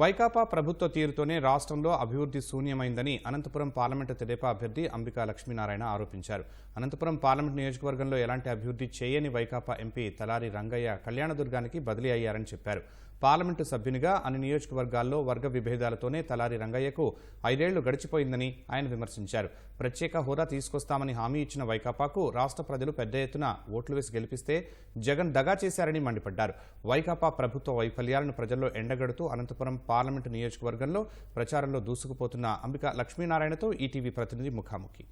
వైకాపా ప్రభుత్వ తీరుతోనే రాష్ట్రంలో అభివృద్ధి శూన్యమైందని అనంతపురం పార్లమెంటు తెదేపా అభ్యర్థి అంబికా లక్ష్మీనారాయణ ఆరోపించారు. అనంతపురం పార్లమెంట్ నియోజకవర్గంలో ఎలాంటి అభివృద్ధి చేయని వైకాపా ఎంపీ తలారి రంగయ్య కళ్యాణదుర్గానికి బదిలీ అయ్యారని చెప్పారు. పార్లమెంటు సభ్యునిగా అన్ని నియోజకవర్గాల్లో వర్గ విభేదాలతోనే తలారి రంగయ్యకు ఐదేళ్ళు గడిచిపోయిందని ఆయన విమర్శించారు. ప్రత్యేక హోదా తీసుకొస్తామని హామీ ఇచ్చిన వైకాపాకు రాష్ట్ర ప్రజలు పెద్ద ఎత్తున ఓట్లు వేసి గెలిపిస్తే జగన్ దగా చేశారని మండిపడ్డారు. వైకాపా ప్రభుత్వ వైఫల్యాలను ప్రజల్లో ఎండగడుతూ అనంతపురం పార్లమెంటు నియోజకవర్గంలో ప్రచారంలో దూసుకుపోతున్న అంబిక లక్ష్మీనారాయణతో ఈటీవీ ప్రతినిధి ముఖాముఖి.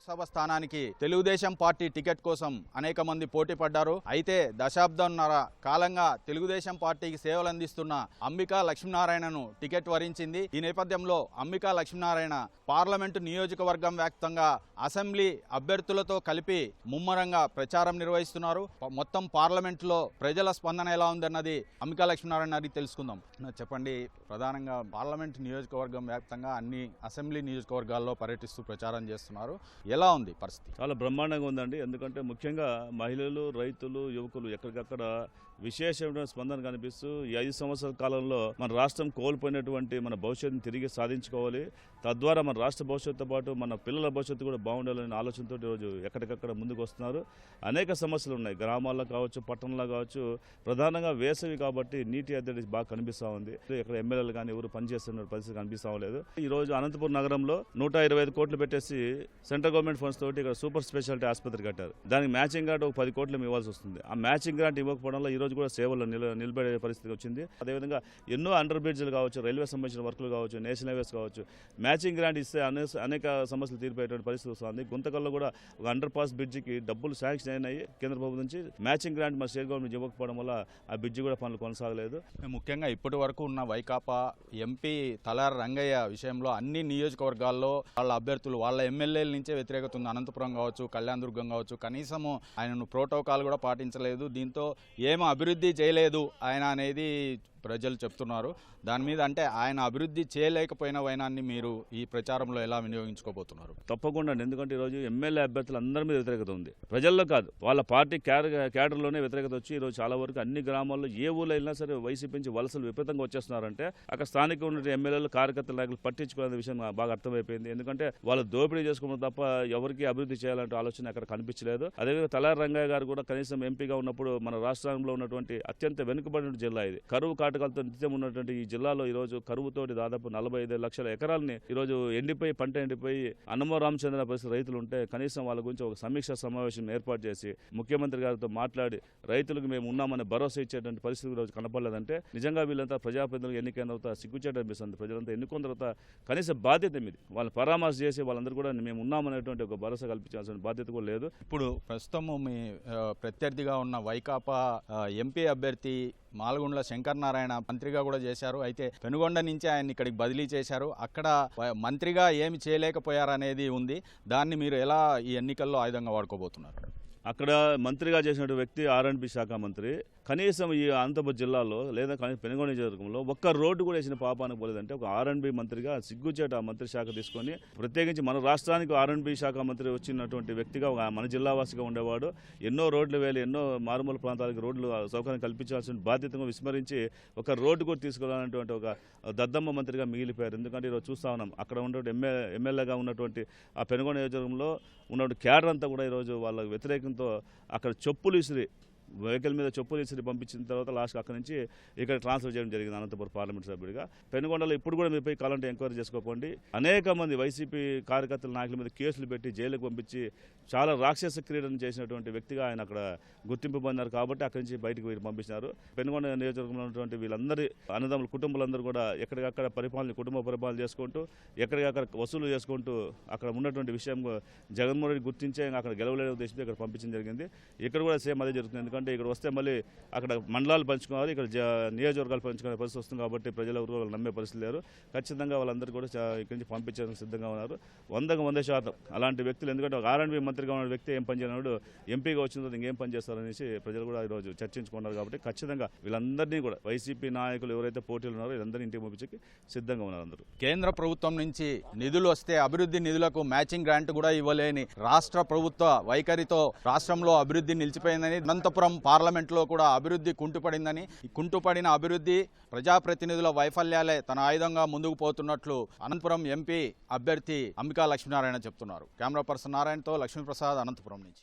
లోక్సభ స్థానానికి తెలుగుదేశం పార్టీ టికెట్ కోసం అనేక మంది పోటీ పడ్డారు. అయితే దశాబ్దంన్నర కాలంగా తెలుగుదేశం పార్టీకి సేవలు అందిస్తున్న అంబికా లక్ష్మీనారాయణను టికెట్ వరించింది. ఈ నేపథ్యంలో అంబికా లక్ష్మీనారాయణ పార్లమెంటు నియోజకవర్గం వ్యాప్తంగా అసెంబ్లీ అభ్యర్థులతో కలిపి ముమ్మరంగా ప్రచారం నిర్వహిస్తున్నారు. మొత్తం పార్లమెంట్లో ప్రజల స్పందన ఎలా ఉందన్నది అంబికా లక్ష్మీనారాయణ అడిగి తెలుసుకుందాం. చెప్పండి. ప్రధానంగా పార్లమెంట్ నియోజకవర్గం వ్యాప్తంగా అన్ని అసెంబ్లీ నియోజకవర్గాల్లో పర్యటిస్తూ ప్రచారం చేస్తున్నారు. ఎలా ఉంది పరిస్థితి? చాలా బ్రహ్మాండంగా ఉందండి. ఎందుకంటే ముఖ్యంగా మహిళలు రైతులు యువకులు ఎక్కడికక్కడ విశేషమైన స్పందన కనిపిస్తూ ఈ ఐదు సంవత్సరాల కాలంలో మన రాష్ట్రం కోల్పోయినటువంటి మన భవిష్యత్తుని తిరిగి సాధించుకోవాలి. తద్వారా మన రాష్ట్ర భవిష్యత్తుతో పాటు మన పిల్లల భవిష్యత్తు కూడా బాగుండాలనే ఆలోచనతో ఈరోజు ఎక్కడికక్కడ ముందుకు వస్తున్నారు అనేక సమస్యలు ఉన్నాయి. గ్రామాల్లో కావచ్చు పట్టణంలో కావచ్చు. ప్రధానంగా వేసవి కాబట్టి నీటి ఎద్దడి బాగా కనిపిస్తూ ఉంది. ఇక్కడ ఎమ్మెల్యేలు కానీ ఎవరు పనిచేస్తున్న పరిస్థితి కనిపిస్తూ లేదు. ఈ రోజు అనంతపురం నగరంలో నూట ఇరవై ఐదు కోట్లు పెట్టేసి సెంట్రల్ గవర్నమెంట్ ఫండ్స్ తోటి ఇక్కడ సూపర్ స్పెషాలిటీ ఆసుపత్రి కట్టారు. దానికి మ్యాచింగ్ గ్రాంట్ ఒక పది కోట్లు ఇవ్వాల్సి వస్తుంది. ఆ మ్యాచింగ్ గ్రాంట్ ఇవ్వకపోవడంలో ఈ రోజు కూడా సేవలు నిల నిలబడే పరిస్థితి వచ్చింది. అదేవిధంగా ఎన్నో అండర్ బ్రిడ్జ్లు కావచ్చు రైల్వే సంబంధించిన వర్కులు కావచ్చు నేషనల్ హైవేస్ కావచ్చు మ్యాచింగ్ గ్రాంట్ ఇస్తే అనే అనేక సమస్యలు తీరిపోయేటువంటి పరిస్థితి వస్తుంది. గుంతకల్లో కూడా ఒక అండర్ పాస్ బ్రిడ్జికి డబ్బులు శాంక్షన్ అయినాయి కేంద్ర ప్రభుత్వం నుంచి. మ్యాచింగ్ గ్రాంట్ మా స్టేట్ గవర్నమెంట్ ఇవ్వకపోవడం వల్ల ఆ బ్రిడ్జి కూడా పనులు కొనసాగలేదు. ముఖ్యంగా ఇప్పటి వరకు ఉన్న వైకాపా ఎంపీ తలార రంగయ్య విషయంలో అన్ని నియోజకవర్గాల్లో వాళ్ళ అభ్యర్థులు వాళ్ళ ఎమ్మెల్యేల నుంచే వ్యతిరేకత ఉంది. అనంతపురం కావచ్చు కళ్యాణదుర్గం కావచ్చు. కనీసము ఆయనను ప్రోటోకాల్ కూడా పాటించలేదు. దీంతో ఏమో అభివృద్ధి చేయలేదు ఆయన అనేది ప్రజలు చెప్తున్నారు. దాని మీద అంటే ఆయన అభివృద్ధి చేయలేకపోయిన వైనాన్ని మీరు ఈ ప్రచారంలో ఎలా వినియోగించుకోబోతున్నారు? తప్పకుండా ఎందుకంటే ఈరోజు ఎమ్మెల్యే అభ్యర్థులు అందరి మీద వ్యతిరేకత ఉంది. ప్రజల్లో కాదు వాళ్ళ పార్టీ క్యాడర్లోనే వ్యతిరేకత వచ్చి ఈరోజు చాలా వరకు అన్ని గ్రామాల్లో ఏ ఊళ్ళో వెళ్ళినా సరే వైసీపీ నుంచి వలసలు విపరీతంగా వచ్చేస్తున్నారంటే అక్కడ స్థానిక ఉన్న ఎమ్మెల్యేలు కార్యకర్తల నాయకులు పట్టించుకునే విషయం బాగా అర్థమైపోయింది. ఎందుకంటే వాళ్ళు దోపిడీ చేసుకోవడం తప్ప ఎవరికి అభివృద్ధి చేయాలంటే ఆలోచన అక్కడ కనిపించలేదు. అదేవిధంగా తలారి రంగయ్య గారు కూడా కనీసం ఎంపీగా ఉన్నప్పుడు మన రాష్ట్రంలో ఉన్నటువంటి అత్యంత వెనుకబడిన జిల్లా ఇది. కరువు కాటకాలతో నిత్యం ఉన్నటువంటి ఈ జిల్లాలో ఈ రోజు కరువుతోటి దాదాపు నలభై ఐదు లక్షల ఎకరాలని ఈ రోజు ఎండిపోయి పంట ఎండిపోయి అన్నమో రామచంద్ర పరిస్థితి రైతులు ఉంటే కనీసం వాళ్ళ గురించి ఒక సమీక్ష సమావేశం ఏర్పాటు చేసి ముఖ్యమంత్రి గారితో మాట్లాడి రైతులకు మేము ఉన్నామని భరోసా ఇచ్చేటువంటి పరిస్థితి ఈరోజు రోజు కనపడలేదంటే నిజంగా వీళ్ళంతా ప్రజాప్రతినిధులు ఎన్నికైన తర్వాత సిగ్గుచేట అనిపిస్తుంది. ప్రజలంతా ఎన్నుకున్న తర్వాత కనీస బాధ్యత మీది. వాళ్ళని పరామర్శ చేసి వాళ్ళందరూ కూడా మేము ఉన్నామనేటువంటి ఒక భరోసా కల్పించాల్సిన బాధ్యత కూడా లేదు. ఇప్పుడు ప్రస్తుతం మీ ప్రత్యర్థిగా ఉన్న వైకాపా ఎంపీ అభ్యర్థి మాలగుండ్ల శంకర్ నారాయణ ఆయన మంత్రిగా కూడా చేశారు. అయితే పెనుగొండ నుంచి ఆయన ఇక్కడికి బదిలీ చేశారు. అక్కడ మంత్రిగా ఏమి చేయలేకపోయారనేది ఉంది. దాన్ని మీరు ఎలా ఈ ఎన్నికల్లో ఆయుధంగా వాడుకోబోతున్నారు? అక్కడ మంత్రిగా చేసిన వ్యక్తి ఆర్ఎండ్బి శాఖ మంత్రి. కనీసం ఈ అనంతపురం జిల్లాలో లేదా కనీసం పెనుగొండ నియోజకవర్గంలో ఒక్క రోడ్డు కూడా వేసిన పాపానికి పోలేదంటే ఒక ఆర్ఎండ్బి మంత్రిగా సిగ్గుచేట మంత్రి శాఖ తీసుకొని ప్రత్యేకించి మన రాష్ట్రానికి ఆర్ఎండ్బి శాఖ మంత్రి వచ్చినటువంటి వ్యక్తిగా మన జిల్లావాసిగా ఉండేవాడు. ఎన్నో రోడ్లు వేలు ఎన్నో మారుమూల ప్రాంతాలకు రోడ్లు సౌకర్యం కల్పించాల్సిన బాధ్యతను విస్మరించి ఒక రోడ్డు కూడా తీసుకురానటువంటి ఒక దద్దమ్మ మంత్రిగా మిగిలిపోయారు. ఎందుకంటే ఈరోజు చూస్తా ఉన్నాం అక్కడ ఉన్నటువంటి ఎమ్మెల్యే ఎమ్మెల్యేగా ఉన్నటువంటి ఆ పెనుగొండ నియోజకవర్గంలో ఉన్నటువంటి క్యాడర్ అంతా కూడా ఈరోజు వాళ్ళ వ్యతిరేకంతో అక్కడ చెప్పులు ఇసిరి వెహికల్ మీద చెప్పులు ఇసిరి పంపించిన తర్వాత లాస్ట్ అక్కడి నుంచి ఇక్కడ ట్రాన్స్ఫర్ చేయడం జరిగింది అనంతపురం పార్లమెంట్ సభ్యుడిగా. పెనుగొండలో ఇప్పుడు కూడా మీపై కాలంటే ఎంక్వైరీ చేసుకోకండి. అనేక మంది వైసీపీ కార్యకర్తల నాయకుల మీద కేసులు పెట్టి జైలుకు పంపించి చాలా రాక్షస క్రీడను చేసినటువంటి వ్యక్తిగా ఆయన అక్కడ గుర్తింపు పొందారు కాబట్టి అక్కడి నుంచి బయటకు వీరు పంపించినారు. పెనుగొండ నియోజకవర్గంలో ఉన్నటువంటి వీళ్ళందరి అన్నదమ్ముల కుటుంబాలందరూ కూడా ఎక్కడికక్కడ పరిపాలన కుటుంబ పరిపాలన చేసుకుంటూ ఎక్కడికక్కడ వసూలు చేసుకుంటూ అక్కడ ఉన్నటువంటి విషయం జగన్మోహన్ రెడ్డి గుర్తించే అక్కడ గెలవలేని ఉద్దేశంతో ఇక్కడ పంపించడం జరిగింది. ఇక్కడ కూడా సేమ్ అదే జరుగుతుంది. ఎందుకంటే ఇక్కడ వస్తే మళ్ళీ అక్కడ మండలాలు పంచుకోవాలి ఇక్కడ నియోజకవర్గాలు పంచుకునే పరిస్థితి వస్తుంది కాబట్టి ప్రజలు ఎవరు వాళ్ళు నమ్మే పరిస్థితి లేరు. ఖచ్చితంగా వాళ్ళందరూ కూడా ఇక్కడి నుంచి పంపించడానికి సిద్ధంగా ఉన్నారు. వందకు వంద శాతం అలాంటి వ్యక్తులు ఎందుకంటే ఒక ఆర్ఎండ్బి మంత్రిగా ఉన్న వ్యక్తి ఏం పని ఎంపీగా వచ్చిన తర్వాత ఇంకేం పని చేస్తారనేసి ప్రజలు కూడా ఈరోజు చర్చించుకున్నారు కాబట్టి ఖచ్చితంగా వీళ్ళందరినీ కూడా వైసీపీ నాయకులు ఎవరైతే పోటీలు ఉన్నారో వీళ్ళందరినీ ఇంటికి పంపించకి సిద్ధంగా ఉన్నారు అందరూ. కేంద్ర ప్రభుత్వం నుంచి నిధులు వస్తే అభివృద్ధి నిధులకు మ్యాచింగ్ గ్రాంట్ కూడా ఇవ్వలేని రాష్ట్ర ప్రభుత్వ వైఖరితో రాష్ట్రంలో అభివృద్ధి నిలిచిపోయిందని అనంతపురం కేంద్రం పార్లమెంట్లో కూడా అభివృద్ధి కుంటుపడిందని కుంటుపడిన అభివృద్ధి ప్రజాప్రతినిధుల వైఫల్యాలే తన ఆయుధంగా ముందుకు పోతున్నట్లు అనంతపురం ఎంపీ అభ్యర్థి అంబికా లక్ష్మీనారాయణ చెప్తున్నారు. కెమెరా పర్సన్ నారాయణతో లక్ష్మీప్రసాద్ అనంతపురం నుంచి.